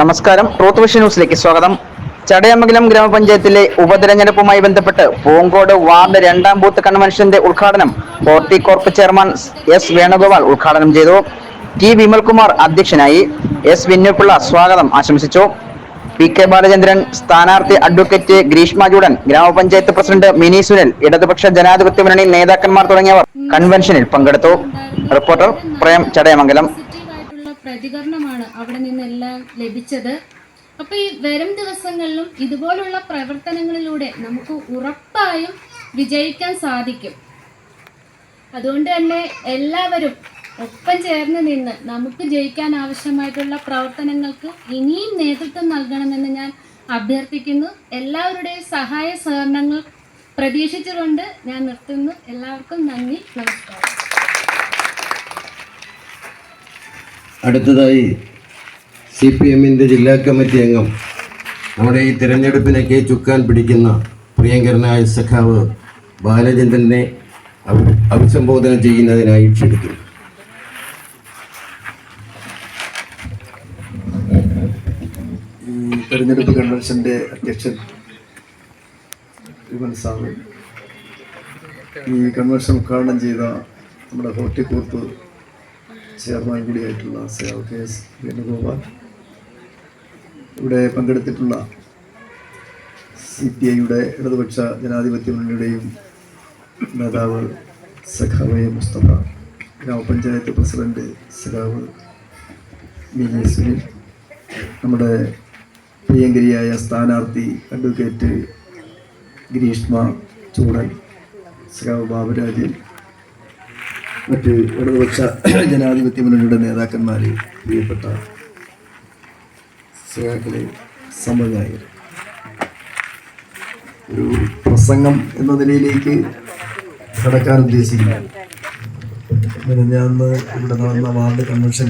നമസ്കാരം. Truth vision ന്യൂസിലേക്ക് സ്വാഗതം. ചടയമംഗലം ഗ്രാമപഞ്ചായത്തിലെ ഉപതെരഞ്ഞെടുപ്പുമായി ബന്ധപ്പെട്ട് പൂങ്കോട് വാർഡ് രണ്ടാം ബൂത്ത് കൺവെൻഷന്റെ ഉദ്ഘാടനം ഹോർട്ടികോർപ്പ് ചെയർമാൻ എസ് വേണുഗോപാൽ ഉദ്ഘാടനം ചെയ്തു. ടി വിമൽകുമാർ അധ്യക്ഷനായി എസ് വിന്നുപിള്ള സ്വാഗതം ആശംസിച്ചു. പി കെ ബാലചന്ദ്രൻ സ്ഥാനാർത്ഥി അഡ്വക്കേറ്റ് ഗ്രീഷ്മ ജൂഡൻ ഗ്രാമപഞ്ചായത്ത് പ്രസിഡന്റ് മിനി സുനിൽ ഇടതുപക്ഷ ജനാധിപത്യ മുന്നണി നേതാക്കന്മാർ തുടങ്ങിയവർ കൺവെൻഷനിൽ പങ്കെടുത്തു. റിപ്പോർട്ടർ പ്രേം ചടയമംഗലം. പ്രതികരണമാണ് അവിടെ നിന്നെല്ലാം ലഭിച്ചത്. അപ്പൊ ഈ വരും ദിവസങ്ങളിലും ഇതുപോലുള്ള പ്രവർത്തനങ്ങളിലൂടെ നമുക്ക് ഉറപ്പായും വിജയിക്കാൻ സാധിക്കും. അതുകൊണ്ട് തന്നെ എല്ലാവരും ഒപ്പം ചേർന്ന് നിന്ന് നമുക്ക് ജയിക്കാൻ ആവശ്യമായിട്ടുള്ള പ്രവർത്തനങ്ങൾക്ക് ഇനിയും നേതൃത്വം നൽകണമെന്ന് ഞാൻ അഭ്യർത്ഥിക്കുന്നു. എല്ലാവരുടെയും സഹായ സഹകരണങ്ങൾ പ്രതീക്ഷിച്ചുകൊണ്ട് ഞാൻ നിർത്തുന്നു. എല്ലാവർക്കും നന്ദി. നമസ്കാരം. അടുത്തതായി സി പി എമ്മിന്റെ ജില്ലാ കമ്മിറ്റി അംഗം. നമ്മുടെ ഈ തിരഞ്ഞെടുപ്പിനൊക്കെ ചുക്കാൻ പിടിക്കുന്ന പ്രിയങ്കരനായ സഖാവ് ബാലചന്ദ്രനെ അഭിസംബോധന ചെയ്യുന്നതിനായി ക്ഷണിക്കുന്നു. തിരഞ്ഞെടുപ്പ് കൺവെൻഷന്റെ അധ്യക്ഷൻ വിമൽ സാറ് ഈ കൺവെൻഷൻ ഉദ്ഘാടനം ചെയ്ത നമ്മുടെ ഹോർട്ടിക്കോർപ്പ് ചെയർമാൻ കൂടിയായിട്ടുള്ള സേവ കെ എസ് വേണുഗോപാൽ. ഇവിടെ പങ്കെടുത്തിട്ടുള്ള സി പി ഐയുടെ ഇടതുപക്ഷ ജനാധിപത്യ മുന്നണിയുടെയും നേതാവ് സഖാവ് മുസ്തഫ ഗ്രാമപഞ്ചായത്ത് പ്രസിഡന്റ് സഖാവ് മിനി സുനിൽ നമ്മുടെ പ്രിയങ്കരിയായ സ്ഥാനാർത്ഥി അഡ്വക്കേറ്റ് ഗ്രീഷ്മ ചൂടൻ സഖാവ് ബാബുരാജ് മറ്റ് ഇടതുപക്ഷ ജനാധിപത്യ മുന്നണിയുടെ നേതാക്കന്മാർ പ്രിയപ്പെട്ട സഖാക്കളെ സമ്മതിദായകർ ഒരു പ്രസംഗം എന്ന നിലയിലേക്ക് കടക്കാൻ ഉദ്ദേശിക്കുന്നു. ഞാൻ ഇവിടെ നടന്ന വാർഡ് കൺവെൻഷൻ